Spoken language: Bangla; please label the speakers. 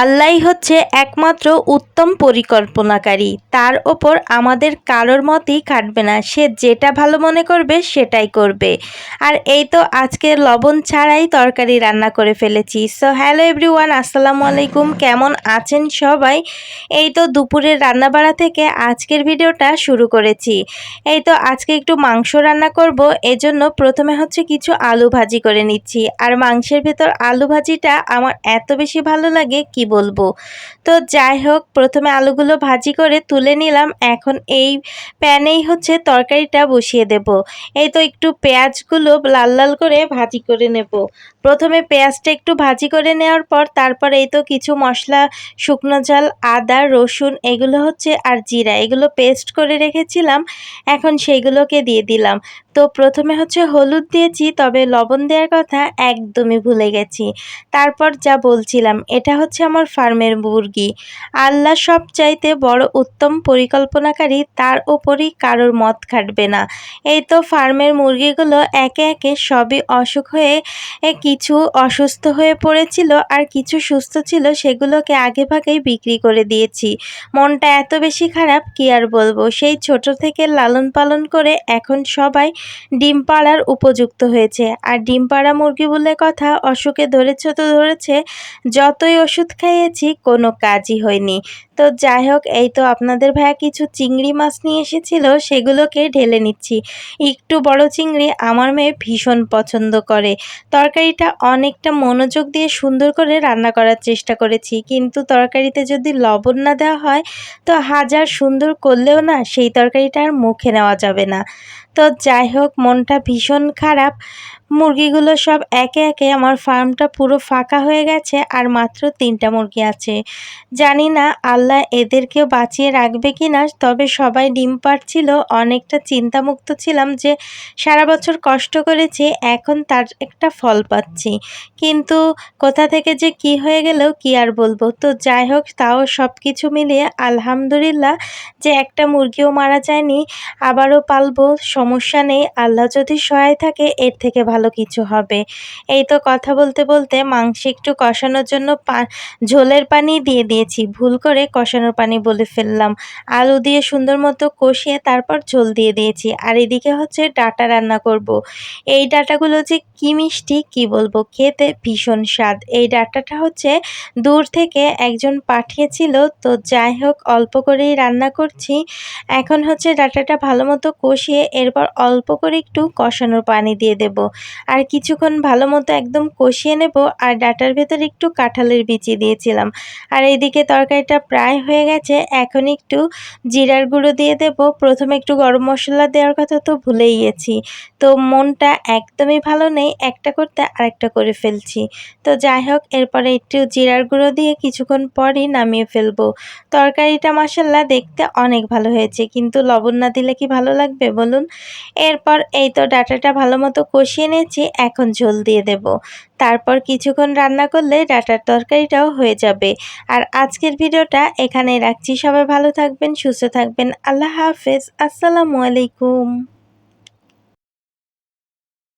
Speaker 1: আল্লাহই হচ্ছে একমাত্র উত্তম পরিকল্পনাকারী। তার ওপর আমাদের কারোর মতই খাটবে না। সে যেটা ভালো মনে করবে, সেটাই করবে। আর এই তো আজকে লবণ ছাড়াই তরকারি রান্না করে ফেলেছি। সো হ্যালো এভরিওয়ান আসসালামু আলাইকুম। কেমন আছেন সবাই? এই তো দুপুরের রান্নাবাড়া থেকে আজকের ভিডিওটা শুরু করেছি। এই তো আজকে একটু মাংস রান্না করব। এজন্য প্রথমে হচ্ছে কিছু আলু ভাজি করে নিচ্ছি। আর মাংসের ভেতর আলু ভাজিটা আমার এত বেশি ভালো লাগে কি বলব। তো যাই হোক, প্রথমে আলুগুলো ভাজি করে তুলে নিলাম। এখন এই প্যানেই হচ্ছে তরকারিটা বসিয়ে দেব। এই তো একটু পেঁয়াজগুলো লাল লাল করে ভাজি করে নেব। প্রথমে পেঁয়াজটা একটু ভাজি করে নেওয়ার পর তারপর এই তো কিছু মশলা, শুকনো ঝাল আদা, রসুন এগুলো হচ্ছে আর জিরা এগুলো পেস্ট করে রেখেছিলাম। এখন সেইগুলোকে দিয়ে দিলাম। তো প্রথমে হচ্ছে হলুদ দিয়েছি, তবে লবণ দেওয়ার কথা একদমই ভুলে গেছি। তারপর যা বলছিলাম, এটা হচ্ছে আমার ফার্মের মুরগি। আল্লাহ সব চাইতে বড় উত্তম পরিকল্পনাকারী তার ওপরই কারোর মত খাটবে না। এই তো ফার্মের মুরগিগুলো একে একে সবই অসুখ হয়ে কিছু অসুস্থ হয়ে পড়েছিল আর কিছু সুস্থ ছিল সেগুলোকে আগে ভাগেই বিক্রি করে দিয়েছি। মনটা এত বেশি খারাপ, কি আর বলব? সেই ছোট থেকে লালন পালন করে এখন সবাই ডিম পাড়ার উপযুক্ত হয়েছে। আর ডিম পাড়া মুরগি বলে কথা অসুখে ধরেছে তো ধরেছে, যতই ওষুধ খাইয়েছি কোনো কাজই হয়নি। তো যাই হোক, এই তো আপনাদের ভাইয়া কিছু চিংড়ি মাছ নিয়ে এসেছিল, সেগুলোকে ঢেলে নিচ্ছি। একটু বড় চিংড়ি আমার মেয়ে ভীষণ পছন্দ করে। তরকারিটা অনেকটা মনোযোগ দিয়ে সুন্দর করে রান্না করার চেষ্টা করেছি, কিন্তু তরকারিতে যদি লবণ না দেওয়া হয়, তো হাজার সুন্দর করলেও না সেই তরকারিটা আর মুখে নেওয়া যাবে না। তো যাই হোক, মনটা ভীষণ খারাপ। মুরগিগুলো সব একে একে আমার ফার্মটা পুরো ফাঁকা হয়ে গেছে, আর মাত্র তিনটা মুরগি আছে। জানি না আল্লাহ এদেরকেও বাঁচিয়ে রাখবে কি না তবে সবাই ডিম পাড়ছিল, অনেকটা চিন্তামুক্ত ছিলাম যে সারা বছর কষ্ট করেছি, এখন তার একটা ফল পাচ্ছি। কিন্তু কোথা থেকে যে কি হয়ে গেলেও কি আর বলব? তো যাই হোক, তাও সব কিছু মিলিয়ে আলহামদুলিল্লাহ যে একটা মুরগিও মারা যায়নি, আবারও পালবো, সমস্যা নেই, আল্লাহ যদি সহায় থাকে, এর থেকে ভালো কিছু হবে। এই তো কথা বলতে বলতে মাংস একটু কষানোর জন্য ঝোলের পানি দিয়ে দিয়েছি, ভুল করে কষানোর পানি বলে ফেললাম। আলু দিয়ে সুন্দর মতো কষিয়ে তারপর ঝোল দিয়ে দিয়েছি। আর এদিকে হচ্ছে ডাটা রান্না করব। এই ডাটাগুলো যে কি মিষ্টি, কি বলব? খেতে ভীষণ স্বাদ। এই ডাটাটা হচ্ছে দূর থেকে একজন পাঠিয়েছিল। তো যাই হোক, অল্প করেই রান্না করছি। এখন হচ্ছে ডাটাটা ভালো মতো কষিয়ে এরপর অল্প করে একটু কষানোর পানি দিয়ে দেব। আর কিছুক্ষণ ভালো মতো একদম কষিয়ে নেব। আর ডাটার ভেতর একটু কাঁঠালের বিচি দিয়েছিলাম। আর এইদিকে তরকারিটা প্রায় হয়ে গেছে, এখন একটু জিরার গুঁড়ো দিয়ে দেব। প্রথমে একটু গরম মশলা দেওয়ার কথা তো ভুলেই গেছি। তো মনটা একদমই ভালো নেই, একটা করতে আরেকটা করে ফেলছি। তো যাই হোক, এরপরে একটু জিরার গুঁড়ো দিয়ে কিছুক্ষণ পরই নামিয়ে ফেলব। তরকারিটা মশাল্লা দেখতে অনেক ভালো হয়েছে, কিন্তু লবণ না দিলে কি ভালো লাগবে বলুন? এরপর এই তো ডাটাটা ভালো মতো কষিয়ে নিয়েছি, এখন ঝোল দিয়ে দেব। তারপর কিছুক্ষণ রান্না করলে ডাটার তরকারিটাও হয়ে যাবে। আর আজকের ভিডিওটা এখানে রাখছি। সবাই ভালো থাকবেন, সুস্থ থাকবেন। আল্লাহ হাফেজ। আসসালামু আলাইকুম।